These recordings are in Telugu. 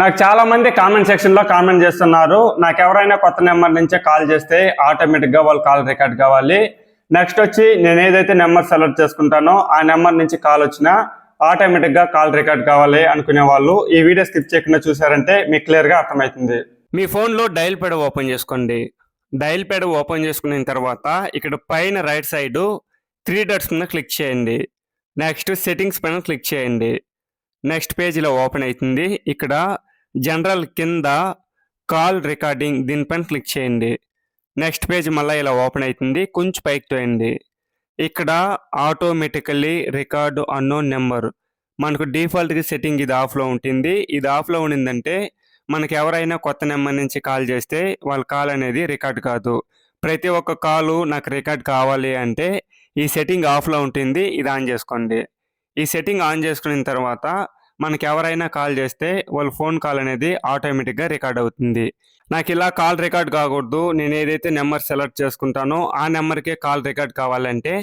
నాకు చాలా మంది కామెంట్ సెక్షన్లో కామెంట్ చేస్తున్నారు. నాకు ఎవరైనా కొత్త నెంబర్ నుంచే కాల్ చేస్తే ఆటోమేటిక్గా వాళ్ళు కాల్ రికార్డ్ కావాలి. నెక్స్ట్ వచ్చి నేను ఏదైతే నెంబర్ సెలెక్ట్ చేసుకుంటానో ఆ నెంబర్ నుంచి కాల్ వచ్చినా ఆటోమేటిక్గా కాల్ రికార్డ్ కావాలి అనుకునే వాళ్ళు. ఈ వీడియో స్కిప్ చేయకుండా చూసారంటే మీకు క్లియర్గా అర్థమవుతుంది. మీ ఫోన్లో డైల్ పేడ ఓపెన్ చేసుకోండి. డైల్ పేడ ఓపెన్ చేసుకున్న తర్వాత ఇక్కడ పైన రైట్ సైడ్ త్రీ డాట్స్ మీద క్లిక్ చేయండి. నెక్స్ట్ సెట్టింగ్స్ పైన క్లిక్ చేయండి. నెక్స్ట్ పేజీలో ఓపెన్ అవుతుంది. ఇక్కడ జనరల్ కింద కాల్ రికార్డింగ్ దీనిపైన క్లిక్ చేయండి. నెక్స్ట్ పేజ్ మళ్ళీ ఇలా ఓపెన్ అవుతుంది కొంచెం పైకి తోయండి. ఇక్కడ ఆటోమేటికల్లీ రికార్డు అన్నోన్ నెంబర్. మనకు డిఫాల్ట్గా సెట్టింగ్ ఇది ఆఫ్లో ఉంటుంది. ఇది ఆఫ్లో ఉండిందంటే మనకు ఎవరైనా కొత్త నెంబర్ నుంచి కాల్ చేస్తే వాళ్ళ కాల్ అనేది రికార్డ్ కాదు. ప్రతి ఒక్క కాలు నాకు రికార్డ్ కావాలి అంటే ఈ సెట్టింగ్ ఆఫ్లో ఉంటుంది. ఇది ఆన్ చేసుకోండి. ఈ సెట్టింగ్ ఆన్ చేసుకున్న తర్వాత మనకి ఎవరైనా కాల్ చేస్తే వాళ్ళ ఫోన్ కాల్ అనేది ఆటోమేటిక్గా రికార్డ్ అవుతుంది. నాకు ఇలా కాల్ రికార్డ్ కాకూడదు. నేను ఏదైతే నెంబర్ సెలెక్ట్ చేసుకుంటానో ఆ నెంబర్కే కాల్ రికార్డ్ కావాలంటే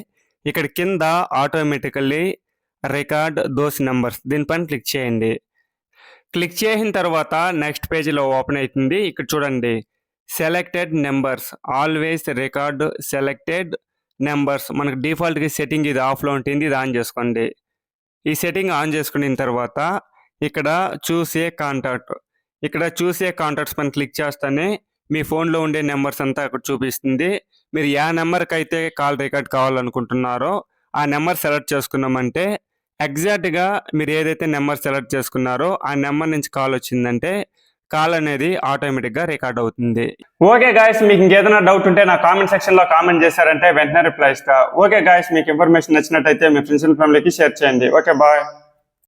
ఇక్కడ కింద ఆటోమేటికల్లీ రికార్డ్ దోస్ నెంబర్స్ దీనిపైన క్లిక్ చేయండి. క్లిక్ చేసిన తర్వాత నెక్స్ట్ పేజీలో ఓపెన్ అవుతుంది ఇక్కడ చూడండి. Selected numbers. Always record selected numbers. మనకు డిఫాల్ట్గా సెట్టింగ్ ఇది ఆఫ్లో ఉంటుంది. ఇది ఆన్ చేసుకోండి. ఈ సెట్టింగ్ ఆన్ చేసుకున్న తర్వాత ఇక్కడ చూసే కాంటాక్ట్ ఇక్కడ చూసే కాంటాక్ట్స్ పైన క్లిక్ చేస్తేనే మీ ఫోన్లో ఉండే నెంబర్స్ అంతా అక్కడ చూపిస్తుంది. మీరు ఏ నెంబర్కి అయితే కాల్ రికార్డ్ కావాలనుకుంటున్నారో ఆ నెంబర్ సెలెక్ట్ చేసుకున్నామంటే ఎగ్జాక్ట్గా మీరు ఏదైతే నెంబర్ సెలెక్ట్ చేసుకున్నారో ఆ నెంబర్ నుంచి కాల్ వచ్చిందంటే కాల్ అనేది ఆటోమేటిక్గా రికార్డ్ అవుతుంది. ఓకే గాయస్ మీకు ఇంకేదైనా డౌట్ ఉంటే నా కామెంట్ సెక్షన్లో కామెంట్ చేశారంటే వెంటనే రిప్లై ఇస్తా. ఓకే గాయస్ మీకు ఇన్ఫర్మేషన్ నచ్చినట్టయితే మీ ఫ్రెండ్స్ అండ్ ఫ్యామిలీకి షేర్ చేయండి. Okay bye